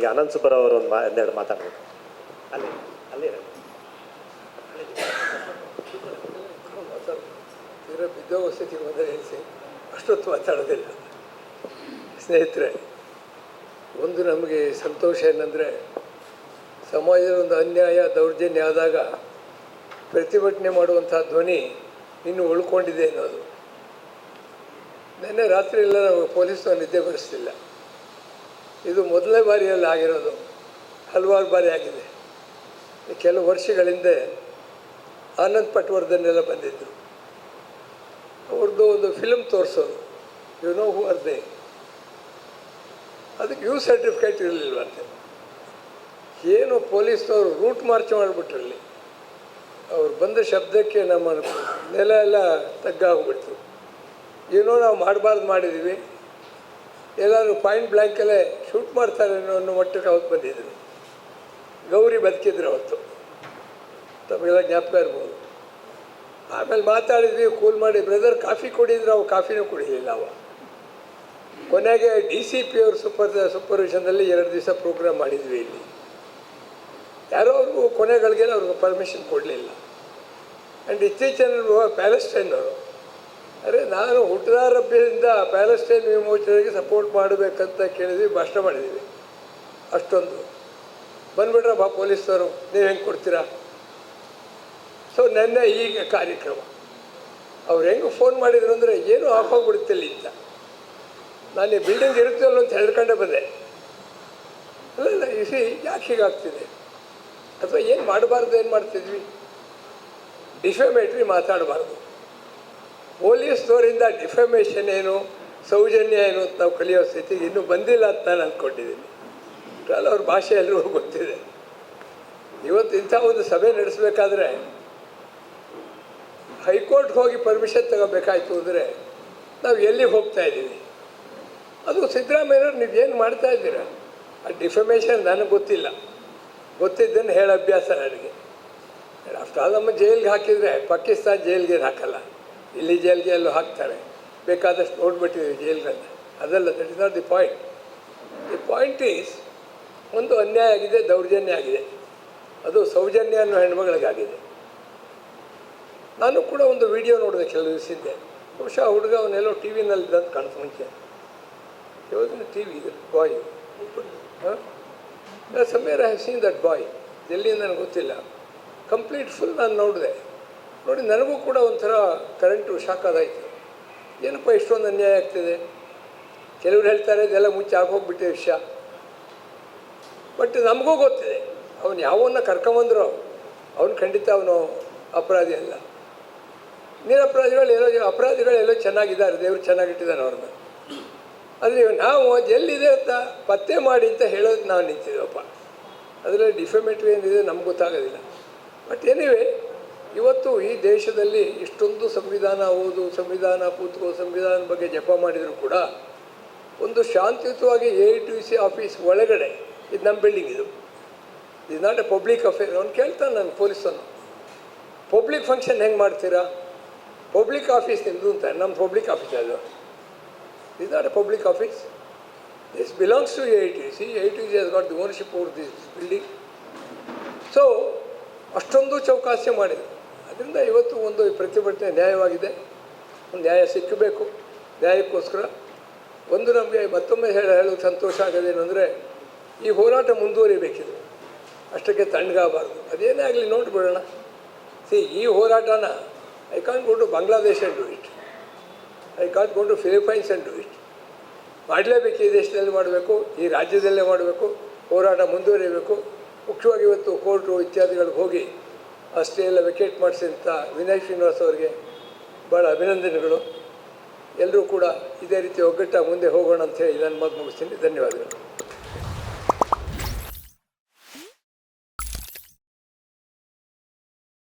ಈಗ ಅನಂತ ಸುಬ್ಬರಾವ್ ಅವರು ಒಂದು ಒಂದೆರಡು ಮಾತಾಡ್ಬೇಕು. ಅಲ್ಲಿ ಅಲ್ಲಿ ತೀರಾ ಬಿದ್ದೋಗೋ ಸ್ಥಿತಿಗೆ ಬಂದರೆ ಹೇಳಿಸಿ ಅಷ್ಟೊತ್ತು ಮಾತಾಡೋದಿಲ್ಲ. ಸ್ನೇಹಿತರೆ, ಒಂದು ನಮಗೆ ಸಂತೋಷ ಏನಂದರೆ ಸಮಾಜದ ಒಂದು ಅನ್ಯಾಯ, ದೌರ್ಜನ್ಯ ಆದಾಗ ಪ್ರತಿಭಟನೆ ಮಾಡುವಂಥ ಧ್ವನಿ ಇನ್ನೂ ಉಳ್ಕೊಂಡಿದೆ ಅನ್ನೋದು. ನಿನ್ನೆ ರಾತ್ರಿ ಎಲ್ಲ ನಾವು ಪೊಲೀಸ್ನವ್ರು ನಿದ್ದೆ ಬರೆಸ್ತಿಲ್ಲ ಇದು ಮೊದಲನೇ ಬಾರಿಯಲ್ಲಿ ಆಗಿರೋದು. ಹಲವಾರು ಬಾರಿ ಆಗಿದೆ. ಕೆಲವು ವರ್ಷಗಳ ಹಿಂದೆ ಆನಂದ್ ಪಟ್ವರ್ಧನ್ನೆಲ್ಲ ಬಂದಿದ್ದರು ಅವ್ರದ್ದು ಒಂದು ಫಿಲಮ್ ತೋರಿಸೋದು. You know who are they ಅದಕ್ಕೆ ಯೂ ಸರ್ಟಿಫಿಕೇಟ್ ಇರಲಿಲ್ವಂತೆ ಏನು ಪೊಲೀಸ್ನವರು ರೂಟ್ ಮಾರ್ಚ್ ಮಾಡಿಬಿಟ್ರಲ್ಲಿ. ಅವ್ರು ಬಂದ ಶಬ್ದಕ್ಕೆ ನಮ್ಮ ನೆಲ ಎಲ್ಲ ತಗ್ಗಾಗ್ಬಿಡ್ತು. ಏನೋ ನಾವು ಮಾಡಬಾರ್ದು ಮಾಡಿದ್ದೀವಿ ಎಲ್ಲರೂ ಪಾಯಿಂಟ್ ಬ್ಲ್ಯಾಂಕಲ್ಲೇ ಶೂಟ್ ಮಾಡ್ತಾರೆ ಅನ್ನೋ ಮಟ್ಟಕ್ಕೆ ಅವತ್ತು ಬಂದಿದ್ದರು ಗೌರಿ ಬದುಕಿದ್ರು ಅವತ್ತು. ತಮಗೆಲ್ಲ ಜ್ಞಾಪಕ ಇರ್ಬೋದು. ಆಮೇಲೆ ಮಾತಾಡಿದ್ವಿ ಕೂಲ್ ಮಾಡಿ ಬ್ರದರ್ ಕಾಫಿ ಕುಡಿದ್ರೆ, ಅವು ಕಾಫಿನೂ ಕುಡಿಲಿಲ್ಲ ಅವ. ಕೊನೆಗೆ ಡಿ ಸಿ ಪಿ ಅವ್ರ ಸೂಪರ್ ಸೂಪರ್ವಿಷನ್ನಲ್ಲಿ ಎರಡು ದಿವಸ ಪ್ರೋಗ್ರಾಮ್ ಮಾಡಿದ್ವಿ ಇಲ್ಲಿ. ಯಾರೋ ಅವ್ರಿಗೂ ಕೊನೆಗಳಿಗೆ ಅವ್ರಿಗೆ ಪರ್ಮಿಷನ್ ಕೊಡಲಿಲ್ಲ. ಆ್ಯಂಡ್ ಇತ್ತೀಚಿನ ಪ್ಯಾಲೆಸ್ಟೈನ್ ಅವರು ಅರೆ, ನಾನು ಹುಟ್ಟದಾರಭ್ಯದಿಂದ ಪ್ಯಾಲೆಸ್ಟೈನ್ ವಿಮೋಚನೆಗೆ ಸಪೋರ್ಟ್ ಮಾಡಬೇಕಂತ ಕೇಳಿದ್ವಿ, ಭಾಷಣ ಮಾಡಿದ್ದೀವಿ ಅಷ್ಟೊಂದು. ಬಂದ್ಬಿಟ್ರಪ್ಪ ಪೊಲೀಸರು ನೀವು ಹೆಂಗೆ ಕೊಡ್ತೀರಾ? ಸೊ ನೆನ್ನೆ ಈಗ ಕಾರ್ಯಕ್ರಮ. ಅವ್ರು ಹೆಂಗೆ ಫೋನ್ ಮಾಡಿದ್ರು ಅಂದರೆ, ಏನೂ ಆಫ್ ಆಗಿಬಿಡುತ್ತಿಲ್ಲ ಅಂತ ನಾನು ಈ ಬಿಲ್ಡಿಂಗ್ ಇರುತ್ತಲ್ಲ ಅಂತ ಹೇಳ್ಕೊಂಡೆ ಬಂದೆ. ಅಲ್ಲ ಇಲ್ಲ ಇಸಿ ಯಾಕೆ ಹೀಗಾಗ್ತಿದೆ ಅಥವಾ ಏನು ಮಾಡಬಾರ್ದು, ಏನು ಮಾಡ್ತಿದ್ವಿ? ಡಿಫೆಮೇಟ್ರಿ ಮಾತಾಡಬಾರ್ದು. ಪೊಲೀಸ್ನವರಿಂದ ಡಿಫಮೇಷನ್ ಏನು, ಸೌಜನ್ಯ ಏನು ಅಂತ ನಾವು ಕಲಿಯೋ ಸ್ಥಿತಿಗೆ ಇನ್ನೂ ಬಂದಿಲ್ಲ ಅಂತ ನಾನು ಅಂದ್ಕೊಂಡಿದ್ದೀನಿ ಅಲ್ಲ ಅವ್ರ ಭಾಷೆ ಎಲ್ಲರಿಗೂ ಗೊತ್ತಿದೆ. ಇವತ್ತು ಇಂಥ ಒಂದು ಸಭೆ ನಡೆಸಬೇಕಾದ್ರೆ ಹೈಕೋರ್ಟ್ಗೆ ಹೋಗಿ ಪರ್ಮಿಷನ್ ತಗೋಬೇಕಾಯ್ತು ಅಂದರೆ ನಾವು ಎಲ್ಲಿಗೆ ಹೋಗ್ತಾ ಇದ್ದೀವಿ? ಅದು ಸಿದ್ದರಾಮಯ್ಯವ್ರು ನೀವೇನು ಮಾಡ್ತಾ ಇದ್ದೀರಾ? ಆ ಡಿಫಮೇಷನ್ ನನಗೆ ಗೊತ್ತಿಲ್ಲ. ಗೊತ್ತಿದ್ದನ್ನು ಹೇಳೋ ಅಭ್ಯಾಸ ನನಗೆ. ಆಫ್ಟರ್ ಆಲ್ ಜೈಲಿಗೆ ಹಾಕಿದರೆ ಪಾಕಿಸ್ತಾನ ಜೈಲಿಗೆ ಹಾಕಲ್ಲ. ಇಲ್ಲಿ ಜೈಲಿಗೆ ಎಲ್ಲೂ ಹಾಕ್ತಾರೆ. ಬೇಕಾದಷ್ಟು ನೋಡ್ಬಿಟ್ಟಿದೆ ಜೈಲ್ಗಳನ್ನ ಅದಲ್ಲ that is not the point the point is ಒಂದು ಅನ್ಯಾಯ ಆಗಿದೆ, ದೌರ್ಜನ್ಯ ಆಗಿದೆ. ಅದು ಸೌಜನ್ಯ ಅನ್ನೋ ಹೆಣ್ಮಗಳಿಗಾಗಿದೆ. ನಾನು ಕೂಡ ಒಂದು ವಿಡಿಯೋ ನೋಡಿದೆ ಕೆಲವು ದಿವಸ ಹಿಂದೆ. ಬಹುಶಃ ಹುಡುಗ ಅವನೆಲ್ಲೋ ಟಿ ವಿನಲ್ಲಿ ಅಂತ ಕಾಣ್ತು ಮುಂಚೆ. ಯಾವುದನ್ನು T V boy Sameer have seen that boy ಎಲ್ಲಿ ನನಗೆ ಗೊತ್ತಿಲ್ಲ. ಕಂಪ್ಲೀಟ್ ಫುಲ್ ನಾನು ನೋಡಿದೆ. ನೋಡಿ, ನನಗೂ ಕೂಡ ಒಂಥರ ಕರೆಂಟು ಶಾಕ್ ಆದಾಯಿತು. ಏನಪ್ಪ ಇಷ್ಟೊಂದು ಅನ್ಯಾಯ ಆಗ್ತಿದೆ? ಕೆಲವರು ಹೇಳ್ತಾರೆ, ಇದೆಲ್ಲ ಮುಚ್ಚಿ ಆಗೋಗ್ಬಿಟ್ಟಿದೆ ವಿಷಯ. ಬಟ್ ನಮಗೂ ಗೊತ್ತಿದೆ, ಅವನು ಯಾವನ್ನ ಕರ್ಕೊಂಬಂದ್ರು ಅವನು. ಖಂಡಿತ ಅವನು ಅಪರಾಧಿ ಅಲ್ಲ. ನಿರಪರಾಧಿಗಳು ಎಲ್ಲೋ, ಅಪರಾಧಿಗಳು ಎಲ್ಲೋ ಚೆನ್ನಾಗಿದ್ದಾರೆ, ದೇವರು ಚೆನ್ನಾಗಿಟ್ಟಿದ್ದಾನೆ ಅವ್ರನ್ನ. ಆದರೆ ನಾವು ಎಲ್ಲಿದೆ ಅಂತ ಪತ್ತೆ ಮಾಡಿ ಅಂತ ಹೇಳೋದು ನಾವು ನಿಂತಿದ್ದೀವಪ್ಪ ಅದರಲ್ಲಿ ಡಿಫೆಮೆಟ್ರಿ ಏನಿದೆ ನಮ್ಗೆ ಗೊತ್ತಾಗೋದಿಲ್ಲ. ಬಟ್ ಎನಿವೆ ಇವತ್ತು ಈ ದೇಶದಲ್ಲಿ ಇಷ್ಟೊಂದು ಸಂವಿಧಾನ ಓದು, ಸಂವಿಧಾನ ಕೂತ್ಕೋ ಸಂವಿಧಾನ ಬಗ್ಗೆ ಜಪ ಮಾಡಿದರೂ ಕೂಡ ಒಂದು ಶಾಂತಿಯುತವಾಗಿ ಎ ಟಿ ಸಿ ಆಫೀಸ್ ಒಳಗಡೆ, ಇದು ನಮ್ಮ ಬಿಲ್ಡಿಂಗ್ ಇದು. ಇದು ನಾಟ್ ಎ ಪಬ್ಲಿಕ್ ಅಫೇರ್ ಅವ್ನು ಕೇಳ್ತಾನೆ ನಾನು ಪೊಲೀಸನ್ನು. ಪಬ್ಲಿಕ್ ಫಂಕ್ಷನ್ ಹೆಂಗೆ ಮಾಡ್ತೀರಾ? ಪಬ್ಲಿಕ್ ಆಫೀಸ್ ನಿಮ್ಮದು ಅಂತ. ನಮ್ಮ ಪಬ್ಲಿಕ್ ಆಫೀಸ್ ಅದು. Is not a public office this belongs to A to C. A to C has not the ownership or this building so ಅಷ್ಟೊಂದು ಚೌಕಾಸಿ ಮಾಡಿದೆ ಅದರಿಂದ ಇವತ್ತು ಒಂದು ಪ್ರತಿಭಟನೆ ನ್ಯಾಯವಾಗಿದೆ. ಒಂದು ನ್ಯಾಯ ಸಿಕ್ಕಬೇಕು. ನ್ಯಾಯಕ್ಕೋಸ್ಕರ ಒಂದು ನಮಗೆ ಮತ್ತೊಮ್ಮೆ ಹೇಳ ಹೇಳೋಕ್ಕೆ ಸಂತೋಷ ಆಗೋದೇನು ಅಂದರೆ, ಈ ಹೋರಾಟ ಮುಂದುವರಿಬೇಕಿದೆ. ಅಷ್ಟಕ್ಕೆ ತಣ್ಣಗಾಗಬಾರ್ದು. ಅದೇನೇ ಆಗಲಿ ನೋಡಿಬಿಡೋಣ. ಸಿ ಈ ಹೋರಾಟನ I can't go to Bangladesh and do it I can't go to Philippines and do it ಮಾಡಲೇಬೇಕು ಈ ದೇಶದಲ್ಲಿ ಮಾಡಬೇಕು, ಈ ರಾಜ್ಯದಲ್ಲೇ ಮಾಡಬೇಕು, ಹೋರಾಟ ಮುಂದುವರಿಬೇಕು. ಮುಖ್ಯವಾಗಿ ಇವತ್ತು ಕೋರ್ಟು ಇತ್ಯಾದಿಗಳಿಗೆ ಹೋಗಿ ಅಷ್ಟೇ ಎಲ್ಲ ವೆಕೇಟ್ ಮಾಡಿಸಿದಂಥ ವಿನಯ್ ಶ್ರೀನಿವಾಸ್ ಅವರಿಗೆ ಭಾಳ ಅಭಿನಂದನೆಗಳು. ಎಲ್ಲರೂ ಕೂಡ ಇದೇ ರೀತಿ ಒಗ್ಗಟ್ಟಾಗಿ ಮುಂದೆ ಹೋಗೋಣ ಅಂತ ಹೇಳಿ ನಾನು ಮಾತು ಮುಗಿಸ್ತೀನಿ. ಧನ್ಯವಾದಗಳು.